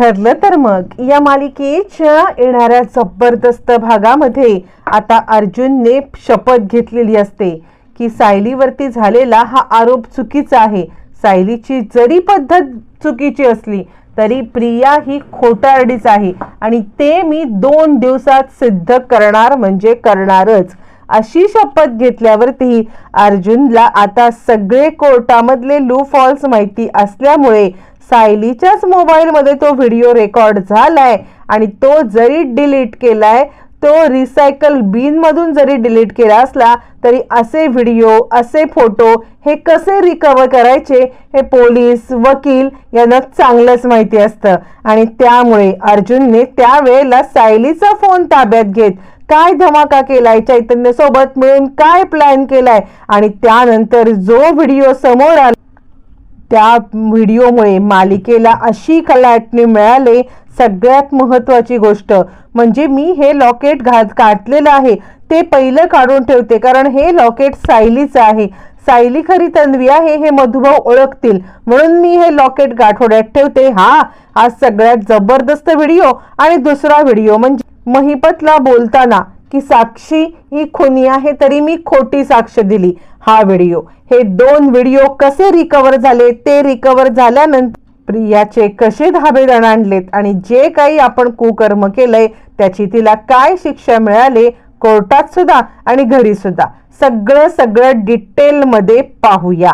ठरलं तर मग. या मालिकेच्या येणाऱ्या जबरदस्त भागामध्ये आता अर्जुनने शपथ घेतलेली असते की सायलीवरती झालेला हा आरोप चुकीचा आहे. सायलीची जरी पद्धत चुकीची असली तरी प्रिया ही खोटारडीच आहे आणि ते मी दोन दिवसात सिद्ध करणार म्हणजे करणारच. अशी शपथ घेतल्यावरती अर्जुनला आता सगळे कोर्टामधले लू फॉल्स माहिती असल्यामुळे सायलीच्याच मोबाईलमध्ये तो व्हिडिओ रेकॉर्ड झालाय आणि तो जरी डिलीट केलाय तो रिसायकल बिनमधून जरी डिलीट केला असला तरी असे व्हिडिओ असे फोटो हे कसे रिकवर करायचे हे पोलीस वकील यांना चांगलंच माहिती असतं. आणि त्यामुळे अर्जुनने त्यावेळेला सायलीचा फोन ताब्यात घेत काय धमाका केलाय चैतन्यसोबत मिळून काय प्लॅन केलाय आणि त्यानंतर जो व्हिडिओ समोर आला त्या व्हिडिओमुळे मालिकेला अशी कलाटणी मिळाले सगळ्यात महत्त्वाची गोष्ट म्हणजे मी हे लॉकेट घात काढलेलं आहे. ते पहिलं काढून ठेवते कारण हे लॉकेट सायलीचं आहे. सायली खरी तन्वी आहे हे मधुभाव ओळखतील. म्हणून मी हे लॉकेट गाठोड्यात ठेवते. हा हा सगळ्यात जबरदस्त व्हिडिओ आणि दुसरा व्हिडिओ म्हणजे महिपतला बोलताना. की साक्षी ही खुनी आहे तरी मी खोटी साक्ष दिली. हा व्हिडिओ. हे दोन व्हिडिओ कसे रिकवर झाले ते रिकवर झाल्यानंतर प्रियाचे कसे धाबे आणलेत आणि जे काही आपण कुकर्म केलंय त्याची तिला काय शिक्षा मिळाले कोर्टात सुद्धा आणि घरी सुद्धा. सगळं सगळं डिटेलमध्ये पाहूया.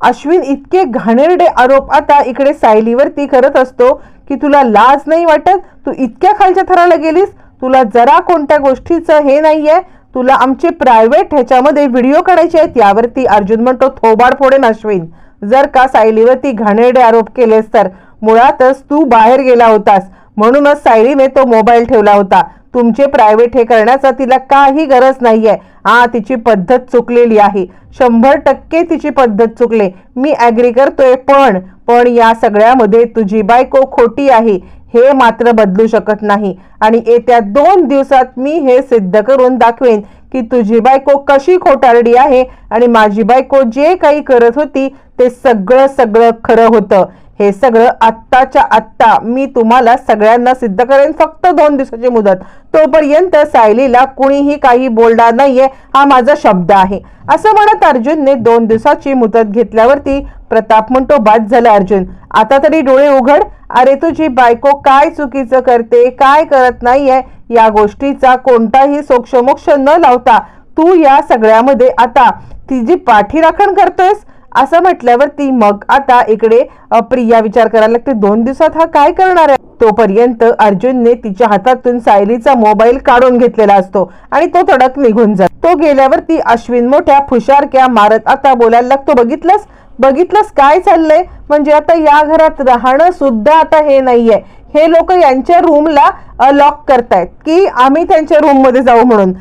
अश्विन इतके घाणेरडे आरोप आता इकडे सायलीवरती करत असतो की तुला लाज नाही वाटत? तू इतक्या खालच्या थराला गेलीस? तुला जरा कोणत्या गोष्टीचं हे नाहीये? तुला आमचे प्रायव्हेट ह्याच्यामध्ये व्हिडिओ काढायचे आहेत? यावरती अर्जुन म्हणतो थोबाड फोडेन अश्विन. जर का सायलीवरती घाणेरडे आरोप केलेस तर मुळातच तू बाहेर गेला होतास. म्हणूनच सायलीने तो मोबाईल ठेवला होता. तुमचे प्रायव्हेट हे करण्याचा तिला काही गरज नाहीये. हा तिची पद्धत चुकलेली आहे. शंभर टक्के तिची पद्धत चुकले. मी ॲग्री करतोय पण पण या सगळ्यामध्ये तुझी बायको खोटी आहे. हे मात्र बदलू शकत नाही. आणि येत्या दोन दिवसात मी हे सिद्ध करून दाखवेन की तुझी बायको कशी खोटारडी आहे आणि माझी बायको जे काही करत होती ते सगळं सगळं खरं होतं. हे सगळं आत्ताच्या आत्ता मी तुम्हाला सगळ्यांना सिद्ध करेन. फक्त दोन दिवसाची मुदत. तोपर्यंत सायलीला कुणीही काही बोलणार नाहीये. हा माझा शब्द आहे. असं म्हणत अर्जुनने दोन दिवसाची मुदत घेतल्यावरती प्रताप म्हणतो बाद झालं अर्जुन. आता तरी डोळे उघड. अरे तुझी बायको काय चुकीचं करते? काय करत नाहीये? या गोष्टीचा कोणताही सोक्षमोक्ष न लावता तू या सगळ्यामध्ये आता तिची पाठीराखण करतोयस. असं म्हटल्यावरती मग आता इकडे प्रिया विचार करायला लागते दोन दिवसात हा काय करणार आहे? तोपर्यंत अर्जुनने तिच्या हातातून सायलीचा मोबाईल काढून घेतलेला असतो आणि तो तडक निघून जातो. तो गेल्यावरती अश्विन मोठ्या फुशारक्या मारत आता बोलायला लागतो बघितलंस? बघितलंस काय चाललंय? म्हणजे आता या घरात राहणं सुद्धा आता हे नाहीये. हे लोक यांच्या रूमला लॉक करतायत की आम्ही त्यांच्या रूममध्ये जाऊ म्हणून.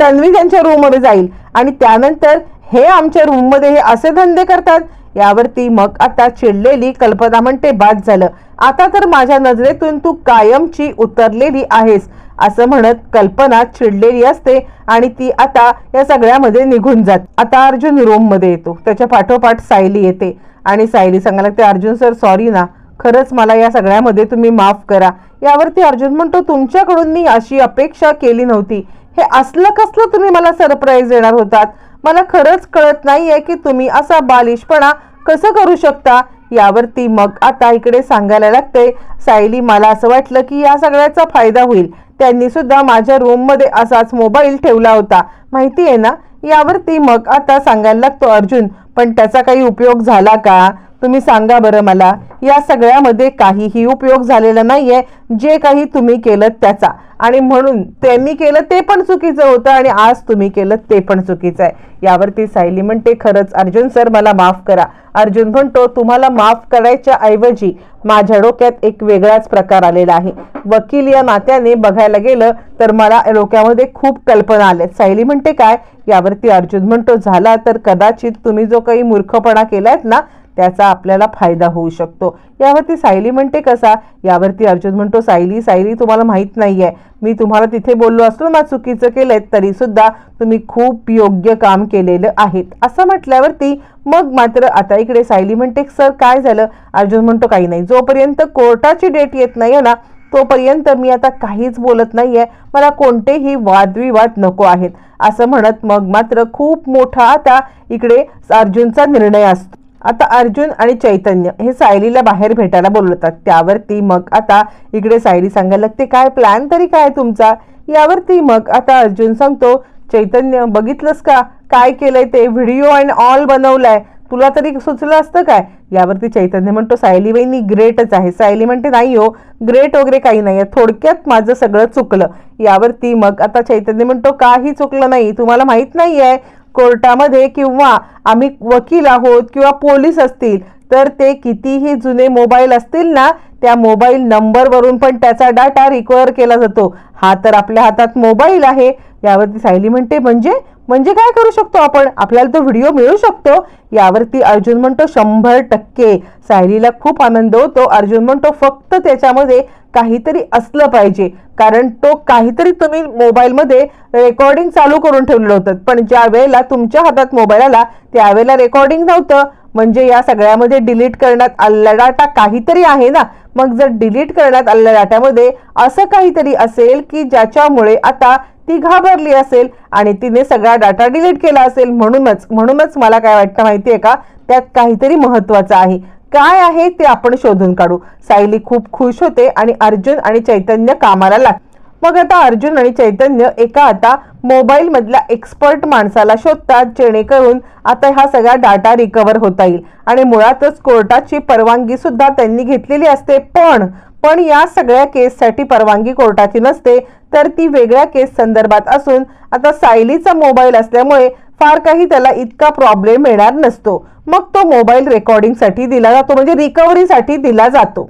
तन्वी त्यांच्या रूममध्ये जाईल आणि त्यानंतर हे आमच्या रूममध्ये हे असे धंदे करतात. यावरती मग आता चिडलेली कल्पना म्हणते बाद झालं. आता तर माझ्या नजरेतून तू कायमची उतरलेली आहेस असं म्हणत कल्पना चिडलेली असते आणि ती आता या सगळ्यामध्ये निघून जात. आता अर्जुन रूममध्ये येतो. त्याच्या पाठोपाठ सायली येते. आणि सायली सांगायला लागते अर्जुन सर सॉरी ना. खरंच मला या सगळ्यामध्ये तुम्ही माफ करा. यावरती अर्जुन म्हणतो तुमच्याकडून मी अशी अपेक्षा केली नव्हती. हे असलं कसलं तुम्ही मला सरप्राईज देणार होतात? मला खरंच कळत नाहीये की तुम्ही असा बालिशपणा कसं करू शकता? यावरती मग आता इकडे सांगायला लागते सायली मला असं वाटलं की या सगळ्याचा फायदा होईल. त्यांनी सुद्धा माझ्या रूममध्ये असाच मोबाईल ठेवला होता. माहिती आहे ना? यावरती मग आता सांगायला लागतो अर्जुन पण त्याचा काही उपयोग झाला का? तुम्ही सांगा बरं मला या सगळ्यामध्ये काहीही उपयोग झालेला नाहीये जे काही तुम्ही केलं त्याचा. आणि म्हणून त्यांनी केलं ते पण चुकीचं होतं आणि आज तुम्ही केलं ते पण चुकीचं आहे. यावरती सायली म्हणते खरंच अर्जुन सर मला माफ करा. अर्जुन म्हणतो तुम्हाला माफ करायच्या ऐवजी माझ्या डोक्यात एक वेगळाच प्रकार आलेला आहे. वकील या नात्याने बघायला गेलं तर मला डोक्यामध्ये खूप कल्पना आल्या. सायली म्हणते काय? यावरती अर्जुन म्हणतो झाला तर कदाचित तुम्ही जो काही मूर्खपणा केलायत ना त्याचा आपल्याला फायदा होऊ शकतो. यावरती सायली म्हणते कसा? यावरती अर्जुन म्हणतो सायली सायली तुम्हाला माहीत नाही आहे मी तुम्हाला तिथे बोललो असलो ना चुकीचं केलंय तरीसुद्धा तुम्ही खूप योग्य काम केलेलं आहेत. असं म्हटल्यावरती मग मात्र आता इकडे सायली म्हणते सर काय झालं? अर्जुन म्हणतो काही नाही. जोपर्यंत कोर्टाची डेट येत नाही ना तोपर्यंत मी आता काहीच बोलत नाही आहे मला कोणतेही वादविवाद नको आहेत. असं म्हणत मग मात्र खूप मोठा आता इकडे अर्जुनचा निर्णय असतो. आता अर्जुन आणि चैतन्य हे सायलीला बाहेर भेटायला बोलवतात. त्यावरती मग आता इकडे सायली सांगायला लागते काय प्लॅन तरी काय तुमचा? यावरती मग आता अर्जुन सांगतो चैतन्य बघितलंस का? काय केलंय ते? व्हिडिओ अँड ऑल बनवलाय. तुला तरी सुचलं असतं काय? यावरती चैतन्य म्हणतो सायली वहिनी ग्रेटच आहे. सायली म्हणते नाही हो ग्रेट वगैरे काही नाही थोडक्यात माझं सगळं चुकलं. यावरती मग आता चैतन्य म्हणतो काही चुकलं नाही. तुम्हाला माहीत नाही आहे कोर्टामध्ये किंवा आम्ही वकील आहोत किंवा पोलीस असतील तर ते कितीही जुने मोबाईल असतील ना त्या मोबाईल नंबरवरून पण त्याचा डाटा रिकवर केला जातो. हा तर आपल्या हातात मोबाईल आहे. यावरती सायली म्हणते म्हणजे म्हणजे काय करू शकतो आपण? आपल्याला तो व्हिडिओ मिळू शकतो. यावरती अर्जुन म्हणतो शंभर टक्के. सायलीला खूप आनंद होतो. अर्जुन म्हणतो फक्त त्याच्यामध्ये काहीतरी असलं पाहिजे. कारण तो काहीतरी तुम्ही मोबाईलमध्ये रेकॉर्डिंग चालू करून ठेवलेलं होतं. पण ज्या वेळेला तुमच्या हातात मोबाईल आला त्यावेळेला रेकॉर्डिंग नव्हतं. म्हणजे या सगळ्यामध्ये डिलीट करण्यात आलेला डाटा काहीतरी आहे ना? मग जर डिलीट करण्यात आलेल्या डाटामध्ये असं काहीतरी असेल की ज्याच्यामुळे आता ती घाबरली असेल आणि तिने सगळा डाटा डिलीट केला असेल म्हणूनच म्हणूनच मला काय वाटतं माहिती आहे का? त्यात काहीतरी महत्वाचं आहे. काय आहे ते आपण शोधून काढू. सायली खूप खुश होते आणि अर्जुन आणि चैतन्य कामाला लाग मग आता अर्जुन आणि चैतन्य एका आता मोबाईल मधल्या एक्सपर्ट माणसाला शोधतात जेणेकरून आता हा सगळा डाटा रिकवर होता येईल. आणि मुळातच कोर्टाची परवानगी सुद्धा त्यांनी घेतलेली असते. पण पण या सगळ्या केससाठी परवानगी कोर्टाची नसते तर ती वेगळ्या केस संदर्भात असून आता सायलीचा मोबाईल असल्यामुळे फार काही त्याला इतका प्रॉब्लेम येणार नसतो. मग तो मोबाईल रेकॉर्डिंगसाठी दिला जातो म्हणजे रिकव्हरीसाठी दिला जातो.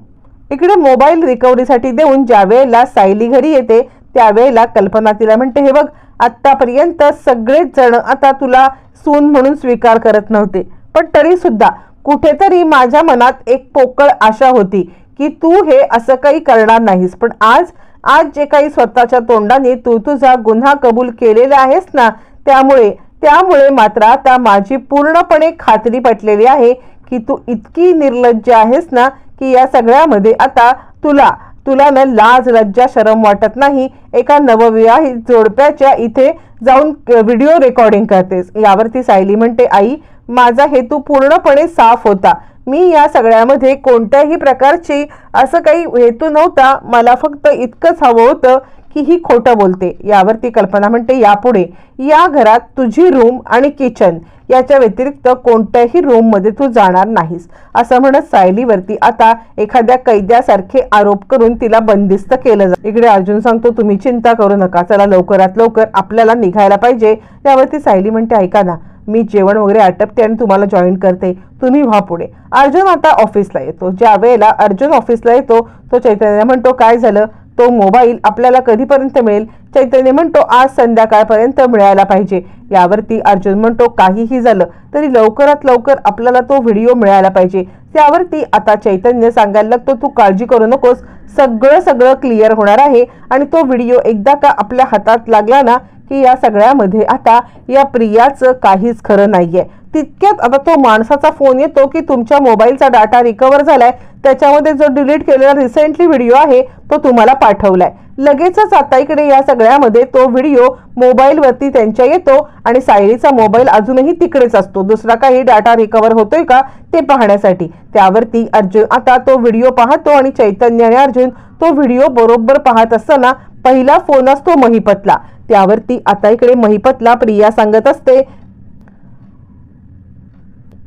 इकडे मोबाईल रिकव्हरीसाठी देऊन ज्या वेळेला सायली घरी येते त्यावेळेला कल्पना तिला म्हणते हे बघ आतापर्यंत सगळेच जण आता तुला सून म्हणून स्वीकार करत नव्हते. पण तरी सुद्धा कुठेतरी माझ्या मनात एक पोकळ आशा होती की तू हे असं काही करणार नाहीस. पण आज आज जे काही स्वतःच्या तोंडाने तू तुझा गुन्हा कबूल केलेला आहेस ना त्यामुळे त्यामुळे मात्र आता माझी पूर्णपणे खात्री पटलेली आहे की तू इतकी निर्लज्ज आहेस ना की या सगळ्यामध्ये आता तुला तुला ना लाज लज्जा शरम वाटत नाही. एका नवविवाहित जोडप्याच्या इथे जाऊन व्हिडिओ रेकॉर्डिंग करतेस. यावरती सायली म्हणते आई माझा हेतू पूर्णपणे साफ होता. मी या सगळ्यामध्ये कोणत्याही प्रकारची असं काही हेतू नव्हता. मला फक्त इतकंच हवं होतं की ही खोटं बोलते. यावरती कल्पना म्हणते यापुढे या घरात तुझी रूम आणि किचन याच्या व्यतिरिक्त कोणत्याही रूममध्ये तू जाणार नाहीस. असं म्हणत सायलीवरती आता एखाद्या कैद्यासारखे आरोप करून तिला बंदिस्त केलं जात. इकडे अर्जुन सांगतो तुम्ही चिंता करू नका. चला लवकरात लवकर आपल्याला निघायला पाहिजे. त्यावरती सायली म्हणते ऐका ना मी जेवण वगैरे आटपते आणि तुम्हाला जॉईन करते. तुम्ही व्हा पुढे. अर्जुन आता ऑफिसला येतो. ज्या वेळेला अर्जुन ऑफिसला येतो तो चैतन्य म्हणतो काय झालं? तो मोबाईल आपल्याला कधीपर्यंत मिळेल? चैतन्य म्हणतो आज संध्याकाळपर्यंत मिळायला पाहिजे. यावरती अर्जुन म्हणतो काहीही झालं तरी लवकरात लवकर आपल्याला तो व्हिडिओ मिळायला पाहिजे. त्यावरती आता चैतन्य सांगायला लागतो तू काळजी करू नकोस. सगळं सगळं क्लिअर होणार आहे आणि तो व्हिडिओ एकदा का आपल्या हातात लागला ना की या सगळ्यामध्ये आता या प्रियाचं काहीच खरं नाहीये. तितक्यात आता तो माणसाचा फोन येतो की तुमच्या मोबाईलचा डाटा रिकवर झालाय. त्याच्यामध्ये जो डिलीट केलेला रिसेंटली व्हिडिओ आहे तो तुम्हाला पाठवलाय. लगेचच आता इकडे या सगळ्यामध्ये तो व्हिडिओ मोबाईलवरती त्यांच्या येतो आणि सायरीचा मोबाईल अजूनही तिकडेच असतो. दुसरा काही डाटा रिकवर होतोय का ते पाहण्यासाठी. त्यावरती अर्जुन आता तो व्हिडिओ पाहतो आणि चैतन्य आणि अर्जुन तो व्हिडिओ बरोबर पाहत असताना पहिला फोन असतो महिपतला. त्यावरती आता इकडे महिपतला प्रिया सांगत असते.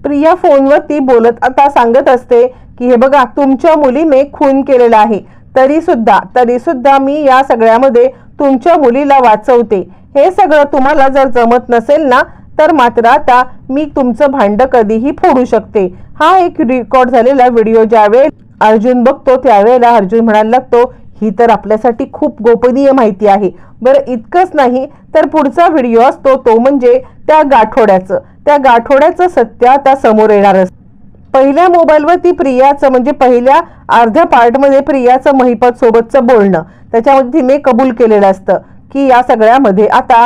प्रिया फोनवरती बोलत आता सांगत असते की हे बघा तुमच्या मुलीने खून केलेला आहे. तरी सुद्धा तरी सुद्धा मी या सगळ्यामध्ये तुमच्या मुलीला वाचवते. हे सगळं तुम्हाला जर जमत नसेल ना तर मात्र आता मी तुमचं भांड कधीही फोडू शकते. हा एक रेकॉर्ड झालेला व्हिडिओ ज्यावेळेस अर्जुन बघतो त्यावेळेला अर्जुन म्हणायला लागतो ही तर आपल्यासाठी खूप गोपनीय माहिती आहे. बरं इतकंच नाही तर पुढचा व्हिडिओ असतो तो म्हणजे त्या गाठोड्याचं. त्या गाठोड्याचं सत्य आता समोर येणार असतं पहिल्या मोबाईलवरती प्रियाचं म्हणजे पहिल्या अर्ध्या पार्टमध्ये प्रियाचं महिपत सोबतचं बोलणं. त्याच्यामध्ये तिने कबूल केलेलं असतं की या सगळ्यामध्ये आता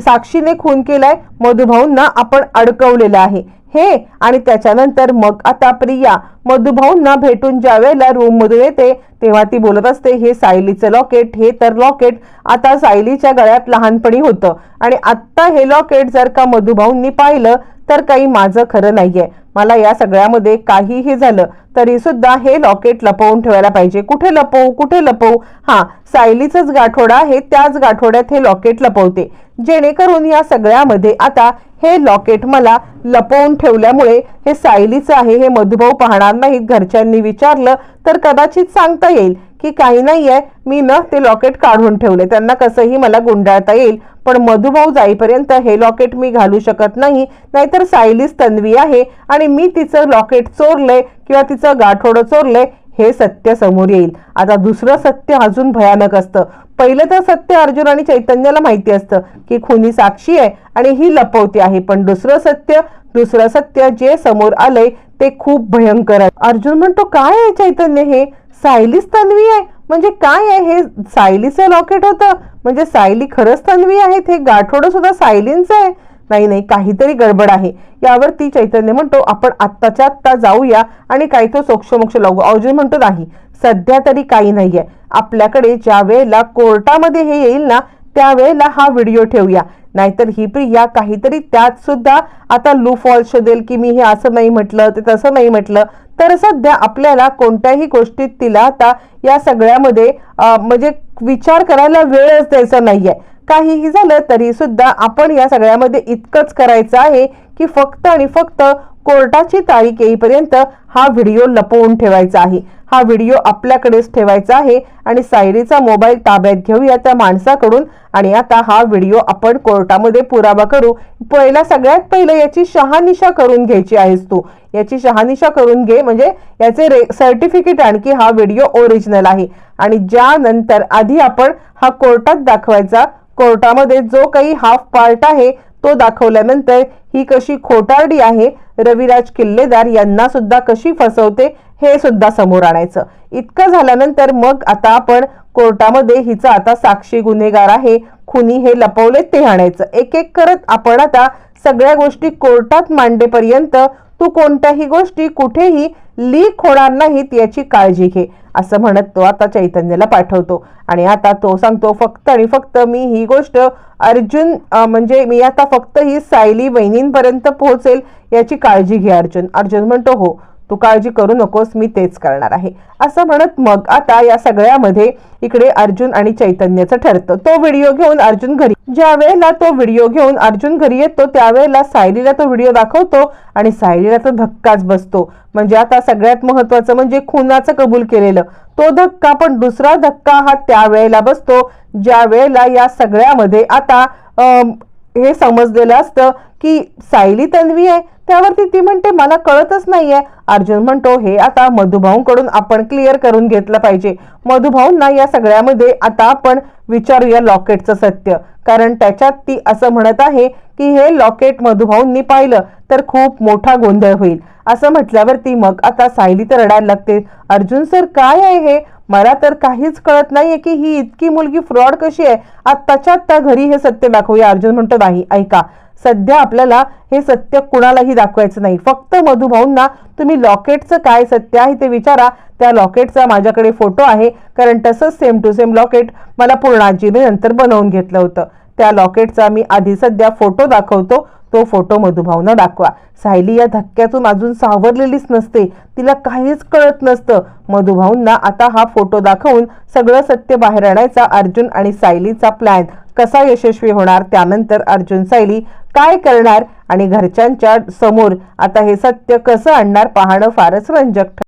साक्षीने खून केलाय मधुभाऊंना आपण अडकवलेलं आहे. हे आणि त्याच्यानंतर मग आता प्रिया मधुभाऊंना भेटून ज्या वेळेला रूम मधून येते तेव्हा ती बोलत असते हे सायलीचं लॉकेट हे तर लॉकेट आता सायलीच्या गळ्यात लहानपणी होतं आणि आत्ता हे लॉकेट जर का मधुभाऊंनी पाहिलं तर काही माझं खरं नाहीये. मला या सगळ्यामध्ये काहीही झालं तरी सुद्धा हे लॉकेट लपवून ठेवायला पाहिजे. कुठे लपवू कुठे लपवू? हा सायलीचंच गाठोडा आहे त्याच गाठोड्यात हे लॉकेट लपवते. जेणेकरून या सगळ्यामध्ये आता हे लॉकेट मला लपवून ठेवल्यामुळे हे सायलीचं आहे हे मधुभाऊ पाहणार नाहीत घरच्यांनी विचारलं तर कदाचित सांगता येईल. की काही नाहीये मी न ते लॉकेट काढून ठेवले. त्यांना कसंही मला गुंडाळता येईल पण मधुभाऊ जाईपर्यंत हे लॉकेट मी घालू शकत नाही. नाहीतर सायलीस तन्वी आहे आणि मी तिचं लॉकेट चोरलंय किंवा तिचं गाठोडं चोरलंय हे सत्य समोर येईल. आता दुसरं सत्य अजून भयानक असतं. पहिलं तर सत्य अर्जुन आणि चैतन्याला माहिती असतं की खुनी साक्षी आहे आणि ही लपवती आहे. पण दुसरं सत्य दुसरं सत्य जे समोर आलंय ते खूप भयंकर आहे. अर्जुन म्हणतो काय आहे चैतन्य हे? सायलीच तन्वी आहे. म्हणजे काय आहे? हे सायलीचं लॉकेट होतं. म्हणजे सायली खरंच तन्वी आहेत. हे गाठोडं सुद्धा सायलींचं आहे. नाही नाही काहीतरी गडबड आहे. यावरती चैतन्य म्हणतो आपण आत्ताच्या आत्ता जाऊया आणि काही तो सोक्षमोक्ष लावू. अर्जुन म्हणतो नाही सध्या तरी काही नाहीये. आपल्याकडे ज्या वेळेला कोर्टामध्ये हे येईल ना त्यावेळेला हा व्हिडिओ ठेवूया. नाहीतर ही प्रिया काहीतरी त्यात सुद्धा आता लू फॉल शोधेल की मी हे असं नाही म्हटलं ते तसं नाही म्हटलं. तर सध्या आपल्याला कोणत्याही गोष्टीत तिला आता या सगळ्यामध्ये म्हणजे विचार करायला वेळच द्यायचा नाहीये. काहीही झालं तरी सुद्धा आपण या सगळ्यामध्ये इतकंच करायचं आहे की फक्त आणि फक्त कोर्टाची तारीख येईपर्यंत हा व्हिडिओ लपवून ठेवायचा आहे. हा व्हिडिओ आपल्याकडेच ठेवायचा आहे आणि सायरीचा मोबाईल ताब्यात घेऊया त्या माणसाकडून आणि आता हा व्हिडिओ आपण कोर्टामध्ये पुरावा करू. पहिला सगळ्यात पहिलं याची शहानिशा करून घ्यायची आहेस तू. याची शहानिशा करून घे म्हणजे याचे रे सर्टिफिकेट आणखी हा व्हिडिओ ओरिजिनल आहे. आणि ज्यानंतर आधी आपण हा कोर्टात दाखवायचा. कोर्टामध्ये जो काही हाफ पार्ट आहे तो दाखवल्यानंतर ही कशी खोटारडी आहे रविराज किल्लेदार यांना सुद्धा कशी फसवते हे सुद्धा समोर आणायचं. इतकं झाल्यानंतर मग आता आपण कोर्टामध्ये हिचा आता साक्षी गुन्हेगार आहे खुनी हे लपवले ते आणायचं. एक एक करत आपण आता सगळ्या गोष्टी कोर्टात मांडेपर्यंत तू कोणत्याही गोष्टी कुठेही लीक होणार नाहीत याची काळजी घे. असं म्हणत तो आता चैतन्याला पाठवतो. आणि आता तो सांगतो फक्त आणि फक्त मी ही गोष्ट अर्जुन म्हणजे मी आता फक्त ही सायली वहिनींपर्यंत पोहोचेल याची काळजी घे अर्जुन. अर्जुन म्हणतो हो. तू काळजी करू नकोस मी तेच करणार आहे. असं म्हणत मग आता या सगळ्यामध्ये इकडे अर्जुन आणि चैतन्याचं ठरतं. तो व्हिडिओ घेऊन अर्जुन घरी ज्या वेळेला तो व्हिडिओ घेऊन अर्जुन घरी येतो त्यावेळेला सायलीला तो व्हिडिओ दाखवतो आणि सायलीला तो धक्काच बसतो. म्हणजे आता सगळ्यात महत्वाचं म्हणजे खुनाचं कबूल केलेलं. तो धक्का पण दुसरा धक्का हा त्यावेळेला बसतो ज्या वेळेला या सगळ्यामध्ये आता हे समजलेलं असतं की सायली तन्वी आहे त्यावरती ती म्हणते मला कळतच नाहीये. अर्जुन म्हणतो हे आता मधुभाऊंकडून आपण क्लिअर करून घेतलं पाहिजे. मधुभाऊंना या सगळ्यामध्ये आता आपण विचारूया लॉकेटचं सत्य. कारण त्याच्यात ती असं म्हणत आहे की हे लॉकेट मधुभाऊंनी पाहिलं तर खूप मोठा गोंधळ होईल. असं म्हटल्यावरती मग आता सायली तर रडायला लागते. अर्जुन सर काय आहे हे? मला तर काहीच कळत नाहीये की ही इतकी मुलगी फ्रॉड कशी आहे? आत्ताच्या आत्ता घरी हे सत्य दाखवूया. अर्जुन म्हणतो नाही ऐका. सध्या आपल्याला हे सत्य कुणालाही दाखवायचं नाही. फक्त मधुभाऊंना तुम्ही लॉकेटचं काय सत्य आहे ते विचारा. त्या लॉकेटचा माझ्याकडे फोटो आहे. कारण तसंच सेम टू सेम लॉकेट मला पूर्णाजीने नंतर बनवून घेतलं होतं. त्या लॉकेटचा मी आधी सध्या फोटो दाखवतो. तो फोटो मधुभाऊंना दाखवा. सायली या धक्क्यातून अजून सावरलेलीच नसते. तिला काहीच कळत नसतं. मधुभाऊंना आता हा फोटो दाखवून सगळं सत्य बाहेर आणायचा अर्जुन आणि सायलीचा प्लॅन कसा यशस्वी होणार त्यानंतर अर्जुन सायली काय करणार आणि घरच्यांच्या समोर आता हे सत्य कसं आणणार पाहणं फारच रंजक